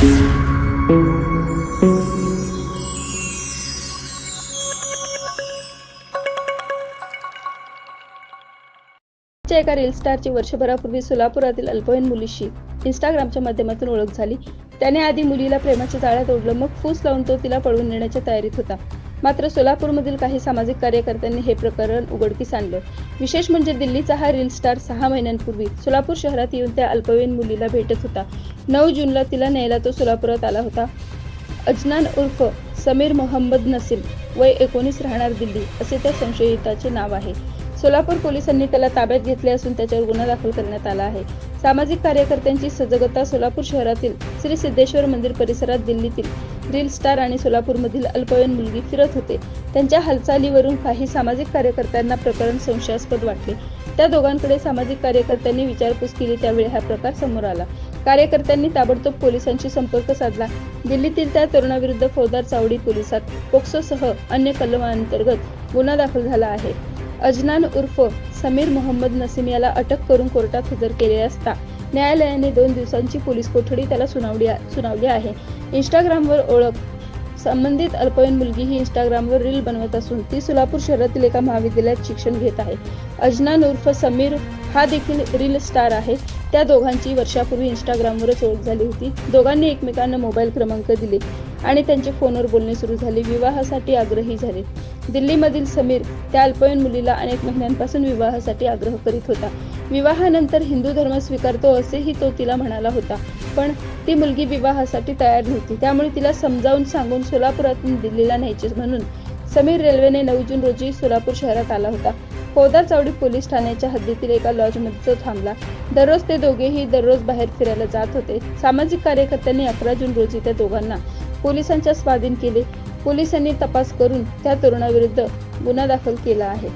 एका रील स्टारची वर्षभरापूर्वी सोलापुरातील अल्पवयीन मुलीशी इंस्टाग्रामच्या माध्यमातून ओळख झाली. त्याने आधी मुलीला प्रेमाच्या जाळ्यात ओढलं मग फूस लावून तो तिला पळवून नेण्याच्या तयारीत होता. मात्र सोलापूरमधील काही सामाजिक कार्यकर्त्यांनी हे प्रकरण उघडकीस आणलं. विशेष म्हणजे दिल्लीचा हा रील स्टार सहा महिन्यांपूर्वी सोलापूर शहरात येऊन त्या अल्पवयीन मुलीला भेटत होता. नऊ जूनला तिला न्यायला तो सोलापुरात आला होता. अजनान उर्फ समीर मोहम्मद नसीम वय एकोणीस राहणार दिल्ली असे त्या संशयिताचे नाव आहे. सोलापूर पोलिसांनी त्याला ताब्यात घेतले असून त्याच्यावर गुन्हा दाखल करण्यात आला आहे. सामाजिक कार्यकर्त्यांची सजगता सोलापूर शहरातील श्री सिद्धेश्वर मंदिर परिसरात दिल्लीतील रील स्टार आणि सोलापूरमधील अल्पवयीन मुलगी फिरत होते. त्यांच्या हालचालीवरून काही सामाजिक कार्यकर्त्यांना प्रकरण संशयास्पद वाटले. त्या दोघांकडे सामाजिक कार्यकर्त्यांनी विचारपूस केली. त्यावेळी हा प्रकार समोर आला. कार्यकर्त्यांनी ताबडतोब पोलिसांशी संपर्क साधला. दिल्लीतील त्या तरुणाविरुद्ध फौजदार चावडी पोलिसात पोक्सोसह अन्य कलमांतर्गत गुन्हा दाखल झाला आहे. अजनान उर्फ समीर मोहम्मद नसीम याला अटक करून कोर्टात हजर केले असता न्यायालयाने दोन दिवसांची पोलीस कोठडी त्याला सुनावली सुनावली आहे. इंस्टाग्रामवर ओळख संबंधित अल्पवयीन मुलगी ही इंस्टाग्रामवर रील बनवत असून ती सोलापूर शहरातील एका महाविद्यालयात शिक्षण घेत आहे. अजनान उर्फ समीर हा देखील रील स्टार आहे. त्या दोघांची वर्षापूर्वी इंस्टाग्रामवरच ओळख झाली होती. दोघांनी एकमेकांना मोबाईल क्रमांक दिले आणि त्यांचे फोनवर बोलणे सुरू झाले. विवाहासाठी आग्रही झाले. दिल्लीमधील समीर त्या अल्पवयीन मुलीला अनेक महिन्यांपासून विवाहासाठी आग्रह करीत होता. विवाहानंतर हिंदू धर्म स्वीकारतो असेही तो तिला म्हणाला होता. पण ती मुलगी विवाहासाठी तयार नव्हती. त्यामुळे तिला समजावून सांगून सोलापुरातून दिल्लीला न्यायचे म्हणून समीर रेल्वेने नऊ जून रोजी सोलापूर शहरात आला होता. पोदार चावडी पोलीस ठाण्याच्या हद्दीतील एका लॉजमध्ये तो थांबला. दररोज ते दोघेही दररोज बाहेर फिरायला जात होते. सामाजिक कार्यकर्त्यांनी अकरा जून रोजी त्या दोघांना पोलिसांच्या स्वाधीन केले. पोलिसांनी तपास करून त्या तरुणाविरुद्ध गुन्हा दाखल केला आहे.